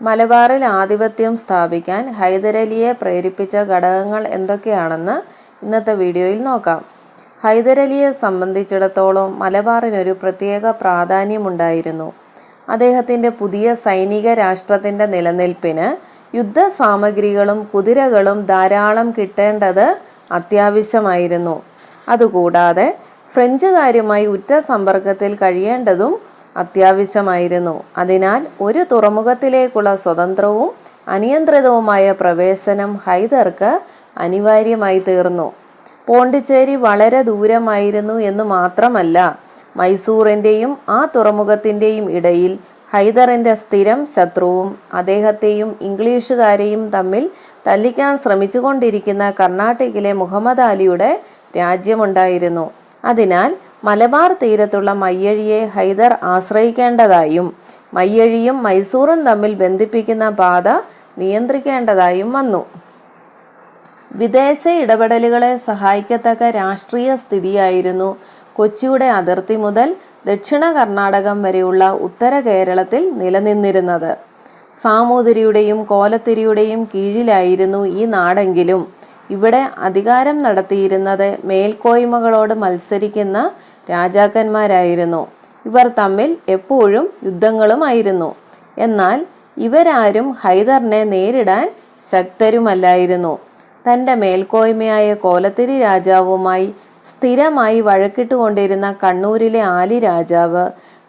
മലബാറിൽ ആധിപത്യം സ്ഥാപിക്കാൻ ഹൈദരലിയെ പ്രേരിപ്പിച്ച ഘടകങ്ങൾ എന്തൊക്കെയാണെന്ന് ഇന്നത്തെ വീഡിയോയിൽ നോക്കാം. ഹൈദരലിയെ സംബന്ധിച്ചിടത്തോളം മലബാറിനൊരു പ്രത്യേക പ്രാധാന്യമുണ്ടായിരുന്നു. അദ്ദേഹത്തിന്റെ പുതിയ സൈനിക രാഷ്ട്രത്തിന്റെ നിലനിൽപ്പിന് യുദ്ധ സാമഗ്രികളും കുതിരകളും ധാരാളം കിട്ടേണ്ടത് അത്യാവശ്യമായിരുന്നു. അതുകൂടാതെ ഫ്രഞ്ചുകാരുമായി ഉറ്റ സമ്പർക്കത്തിൽ കഴിയേണ്ടതും അത്യാവശ്യമായിരുന്നു. അതിനാൽ ഒരു തുറമുഖത്തിലേക്കുള്ള സ്വതന്ത്രവും അനിയന്ത്രിതവുമായ പ്രവേശനം ഹൈദർക്ക് അനിവാര്യമായി തീർന്നു. പോണ്ടിച്ചേരി വളരെ ദൂരമായിരുന്നു എന്ന് മാത്രമല്ല മൈസൂറിന്റെയും ആ തുറമുഖത്തിന്റെയും ഇടയിൽ ഹൈദറിന്റെ സ്ഥിരം ശത്രുവും അദ്ദേഹത്തെയും ഇംഗ്ലീഷുകാരെയും തമ്മിൽ തല്ലിക്കാൻ ശ്രമിച്ചുകൊണ്ടിരിക്കുന്ന കർണാടകയിലെ മുഹമ്മദ് അലിയുടെ രാജ്യമുണ്ടായിരുന്നു. അതിനാൽ മലബാർ തീരത്തുള്ള മയ്യഴിയെ ഹൈദർ ആശ്രയിക്കേണ്ടതായും മയ്യഴിയും മൈസൂറും തമ്മിൽ ബന്ധിപ്പിക്കുന്ന പാത നിയന്ത്രിക്കേണ്ടതായും വന്നു. വിദേശ ഇടപെടലുകളെ സഹായിക്കത്തക്ക രാഷ്ട്രീയ സ്ഥിതിയായിരുന്നു കൊച്ചിയുടെ അതിർത്തി മുതൽ ദക്ഷിണ കർണാടകം വരെയുള്ള ഉത്തര കേരളത്തിൽ നിലനിന്നിരുന്നത്. സാമൂതിരിയുടെയും കോലത്തിരിയുടെയും കീഴിലായിരുന്നു ഈ നാടെങ്കിലും. ഇവിടെ അധികാരം നടത്തിയിരുന്നത് മേൽക്കോയ്മകളോട് മത്സരിക്കുന്ന രാജാക്കന്മാരായിരുന്നു. ഇവർ തമ്മിൽ എപ്പോഴും യുദ്ധങ്ങളുമായിരുന്നു. എന്നാൽ ഇവരാരും ഹൈദറിനെ നേരിടാൻ ശക്തരുമല്ലായിരുന്നു. തന്റെ മേൽക്കോയ്മയായ കോലത്തിരി രാജാവുമായി സ്ഥിരമായി വഴക്കിട്ടുകൊണ്ടിരുന്ന കണ്ണൂരിലെ ആലി രാജാവ്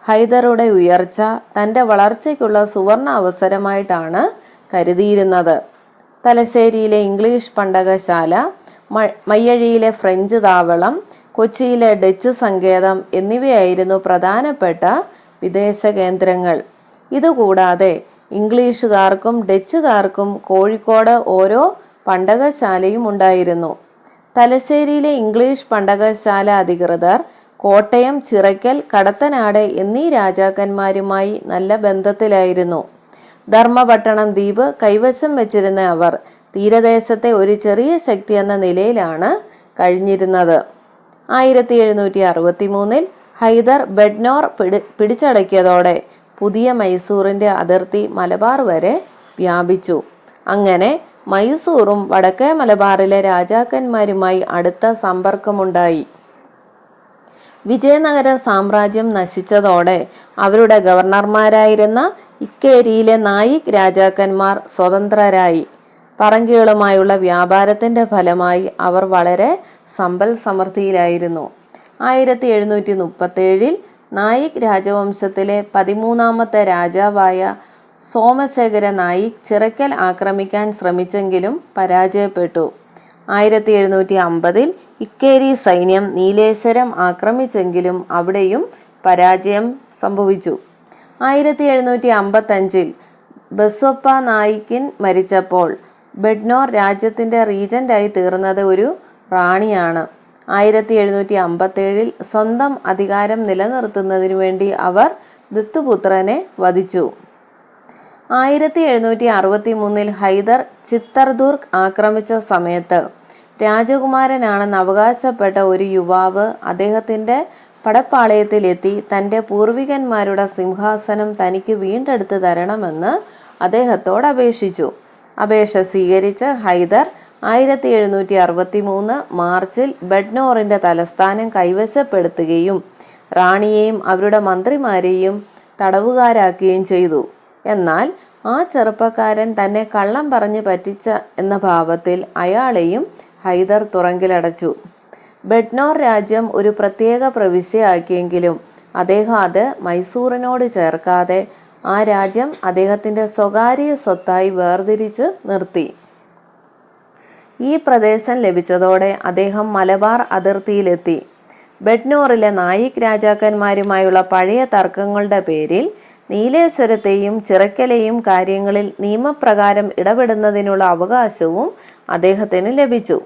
ഹൈദറുടെ ഉയർച്ച തന്റെ വളർച്ചയ്ക്കുള്ള സുവർണ അവസരമായിട്ടാണ് കരുതിയിരുന്നത്. തലശ്ശേരിയിലെ ഇംഗ്ലീഷ് പണ്ടകശാല മയ്യഴിയിലെ ഫ്രഞ്ച് താവളം കൊച്ചിയിലെ ഡച്ച് സങ്കേതം എന്നിവയായിരുന്നു പ്രധാനപ്പെട്ട വിദേശ കേന്ദ്രങ്ങൾ. ഇതുകൂടാതെ ഇംഗ്ലീഷുകാർക്കും ഡച്ചുകാർക്കും കോഴിക്കോട് ഓരോ പണ്ടകശാലയും ഉണ്ടായിരുന്നു. തലശ്ശേരിയിലെ ഇംഗ്ലീഷ് പണ്ടകശാല അധികൃതർ കോട്ടയം ചിറയ്ക്കൽ കടത്തനാട് എന്നീ രാജാക്കന്മാരുമായി നല്ല ബന്ധത്തിലായിരുന്നു. ധർമ്മപട്ടണം ദ്വീപ് കൈവശം വെച്ചിരുന്ന അവർ തീരദേശത്തെ ഒരു ചെറിയ ശക്തി എന്ന നിലയിലാണ് കഴിഞ്ഞിരുന്നത്. ആയിരത്തി എഴുന്നൂറ്റി അറുപത്തി മൂന്നിൽ ഹൈദർ ബെഡ്നോർ പിടി പിടിച്ചടക്കിയതോടെ പുതിയ മൈസൂറിന്റെ അതിർത്തി മലബാർ വരെ വ്യാപിച്ചു. അങ്ങനെ മൈസൂറും വടക്കേ മലബാറിലെ രാജാക്കന്മാരുമായി അടുത്ത സമ്പർക്കമുണ്ടായി. വിജയനഗര സാമ്രാജ്യം നശിച്ചതോടെ അവരുടെ ഗവർണർമാരായിരുന്ന ഇക്കേരിയിലെ നായിക് രാജാക്കന്മാർ സ്വതന്ത്രരായി. പറങ്കികളുമായുള്ള വ്യാപാരത്തിന്റെ ഫലമായി അവർ വളരെ സമ്പൽ സമൃദ്ധിയിലായിരുന്നു. ആയിരത്തി എഴുന്നൂറ്റി മുപ്പത്തേഴിൽ നായിക് രാജവംശത്തിലെ പതിമൂന്നാമത്തെ രാജാവായ സോമശേഖര നായിക് ചിറക്കൽ ആക്രമിക്കാൻ ശ്രമിച്ചെങ്കിലും പരാജയപ്പെട്ടു. ആയിരത്തി എഴുന്നൂറ്റി അമ്പതിൽ ഇക്കേരി സൈന്യം നീലേശ്വരം ആക്രമിച്ചെങ്കിലും അവിടെയും പരാജയം സംഭവിച്ചു. ആയിരത്തി എഴുന്നൂറ്റി അമ്പത്തഞ്ചിൽ ബസൊപ്പ നായിക്കിൻ മരിച്ചപ്പോൾ ബെഡ്നോർ രാജ്യത്തിന്റെ റീജന്റായി തീർന്നത് ഒരു റാണിയാണ്. ആയിരത്തി എഴുന്നൂറ്റി അമ്പത്തേഴിൽ സ്വന്തം അധികാരം നിലനിർത്തുന്നതിനു വേണ്ടി അവർ ദത്തുപുത്രനെ വധിച്ചു. ആയിരത്തി എഴുന്നൂറ്റി അറുപത്തി മൂന്നിൽ ഹൈദർ ചിത്തർദുർഗ് ആക്രമിച്ച സമയത്ത് രാജകുമാരനാണെന്ന് അവകാശപ്പെട്ട ഒരു യുവാവ് അദ്ദേഹത്തിന്റെ പടപ്പാളയത്തിലെത്തി തന്റെ പൂർവികന്മാരുടെ സിംഹാസനം തനിക്ക് വീണ്ടെടുത്ത് തരണമെന്ന് അദ്ദേഹത്തോട് അപേക്ഷിച്ചു. അപേക്ഷ സ്വീകരിച്ച് ഹൈദർ ആയിരത്തി എഴുന്നൂറ്റി അറുപത്തി മൂന്ന് മാർച്ചിൽ ബഡ്നോറിന്റെ തലസ്ഥാനം കൈവശപ്പെടുത്തുകയും റാണിയെയും അവരുടെ മന്ത്രിമാരെയും തടവുകാരാക്കുകയും ചെയ്തു. എന്നാൽ ആ ചെറുപ്പക്കാരൻ തന്നെ കള്ളം പറഞ്ഞ് പറ്റിച്ച എന്ന ഭാവത്തിൽ അയാളെയും ഹൈദർ തുറങ്കിലടച്ചു. ബഡ്നോർ രാജ്യം ഒരു പ്രത്യേക പ്രവിശ്യയാക്കിയെങ്കിലും അദ്ദേഹം അത് മൈസൂറിനോട് ചേർക്കാതെ ആ രാജ്യം അദ്ദേഹത്തിന്റെ സ്വകാര്യ സ്വത്തായി വേർതിരിച്ച് നിർത്തി. ഈ പ്രദേശം ലഭിച്ചതോടെ അദ്ദേഹം മലബാർ അതിർത്തിയിലെത്തി. ബെഡ്നോറിലെ നായിക് രാജാക്കന്മാരുമായുള്ള പഴയ തർക്കങ്ങളുടെ പേരിൽ നീലേശ്വരത്തെയും ചിറക്കലെയും കാര്യങ്ങളിൽ നിയമപ്രകാരം ഇടപെടുന്നതിനുള്ള അവകാശവും അദ്ദേഹത്തിന് ലഭിച്ചു.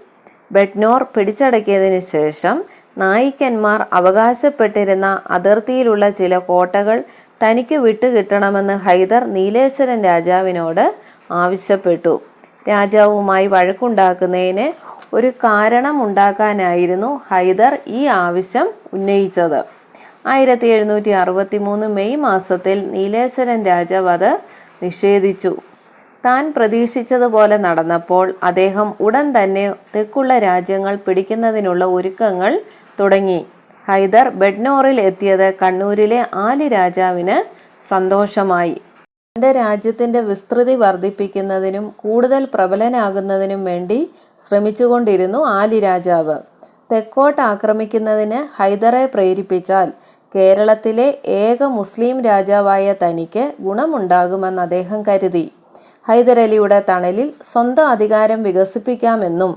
ബെഡ്നോർ പിടിച്ചടക്കിയതിനു ശേഷം നായിക്കന്മാർ അവകാശപ്പെട്ടിരുന്ന അതിർത്തിയിലുള്ള ചില കോട്ടകൾ തനിക്ക് വിട്ടുകിട്ടണമെന്ന് ഹൈദർ നീലേശ്വരൻ രാജാവിനോട് ആവശ്യപ്പെട്ടു. രാജാവുമായി വഴക്കുണ്ടാക്കുന്നതിന് ഒരു കാരണം ഉണ്ടാക്കാനായിരുന്നു ഹൈദർ ഈ ആവശ്യം ഉന്നയിച്ചത്. ആയിരത്തി എഴുന്നൂറ്റി അറുപത്തി മൂന്ന് മെയ് മാസത്തിൽ നീലേശ്വരൻ രാജാവ് അത് നിഷേധിച്ചു. താൻ പ്രതീക്ഷിച്ചതുപോലെ നടന്നപ്പോൾ അദ്ദേഹം ഉടൻ തന്നെ തെക്കുള്ള രാജ്യങ്ങൾ പിടിക്കുന്നതിനുള്ള ഒരുക്കങ്ങൾ തുടങ്ങി. ഹൈദർ ബെഡ്നോറിൽ എത്തിയത് കണ്ണൂരിലെ ആലി രാജാവിന് സന്തോഷമായി. തന്റെ രാജ്യത്തിന്റെ വിസ്തൃതി വർദ്ധിപ്പിക്കുന്നതിനും കൂടുതൽ പ്രബലനാകുന്നതിനും വേണ്ടി ശ്രമിച്ചുകൊണ്ടിരുന്നു ആലി രാജാവ്. തെക്കോട്ട് ആക്രമിക്കുന്നതിന് ഹൈദറെ പ്രേരിപ്പിച്ചാൽ കേരളത്തിലെ ഏക മുസ്ലിം രാജാവായ തനിക്ക് ഗുണമുണ്ടാകുമെന്ന് അദ്ദേഹം കരുതി. ഹൈദരലിയുടെ തണലിൽ സ്വന്തം അധികാരം വികസിപ്പിക്കാമെന്നും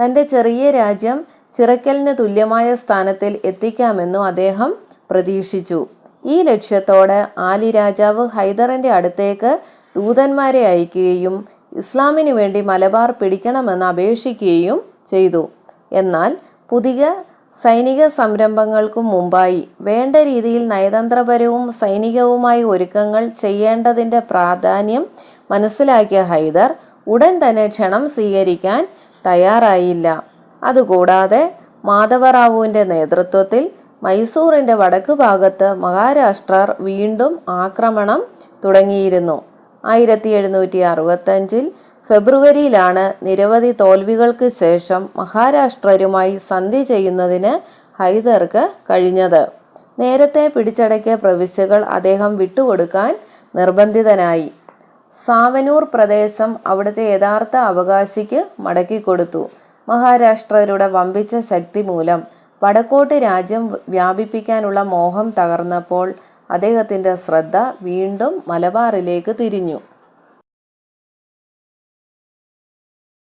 തന്റെ ചെറിയ രാജ്യം ചിറക്കലിന് തുല്യമായ സ്ഥാനത്തിൽ എത്തിക്കാമെന്നും അദ്ദേഹം പ്രതീക്ഷിച്ചു. ഈ ലക്ഷ്യത്തോടെ ആലി രാജാവ് ഹൈദറിന്റെ അടുത്തേക്ക് ദൂതന്മാരെ അയക്കുകയും ഇസ്ലാമിന് വേണ്ടി മലബാർ പിടിക്കണമെന്ന് അപേക്ഷിക്കുകയും ചെയ്തു. എന്നാൽ പുതിയ സൈനിക സംരംഭങ്ങൾക്കും മുമ്പായി വേണ്ട രീതിയിൽ നയതന്ത്രപരവും സൈനികവുമായ ഒരുക്കങ്ങൾ ചെയ്യേണ്ടതിന്റെ പ്രാധാന്യം മനസ്സിലാക്കിയ ഹൈദർ ഉടൻ തന്നെ ക്ഷണം സ്വീകരിക്കാൻ തയ്യാറായില്ല. അതുകൂടാതെ മാധവറാവുവിന്റെ നേതൃത്വത്തിൽ മൈസൂറിന്റെ വടക്ക് ഭാഗത്ത് മഹാരാഷ്ട്രർ വീണ്ടും ആക്രമണം തുടങ്ങിയിരുന്നു. ആയിരത്തി എഴുന്നൂറ്റി അറുപത്തഞ്ചിൽ ഫെബ്രുവരിയിലാണ് നിരവധി തോൽവികൾക്ക് ശേഷം മഹാരാഷ്ട്രരുമായി സന്ധി ചെയ്യുന്നതിന് ഹൈദർക്ക് കഴിഞ്ഞത്. നേരത്തെ പിടിച്ചടക്കിയ പ്രവിശ്യകൾ അദ്ദേഹം വിട്ടുകൊടുക്കാൻ നിർബന്ധിതനായി. സാവനൂർ പ്രദേശം അവിടുത്തെ യഥാർത്ഥ അവകാശിക്ക് മടക്കിക്കൊടുത്തു. മഹാരാഷ്ട്രരുടെ വമ്പിച്ച ശക്തി മൂലം വടക്കോട്ട് രാജ്യം വ്യാപിപ്പിക്കാനുള്ള മോഹം തകർന്നപ്പോൾ അദ്ദേഹത്തിന്റെ ശ്രദ്ധ വീണ്ടും മലബാറിലേക്ക് തിരിഞ്ഞു.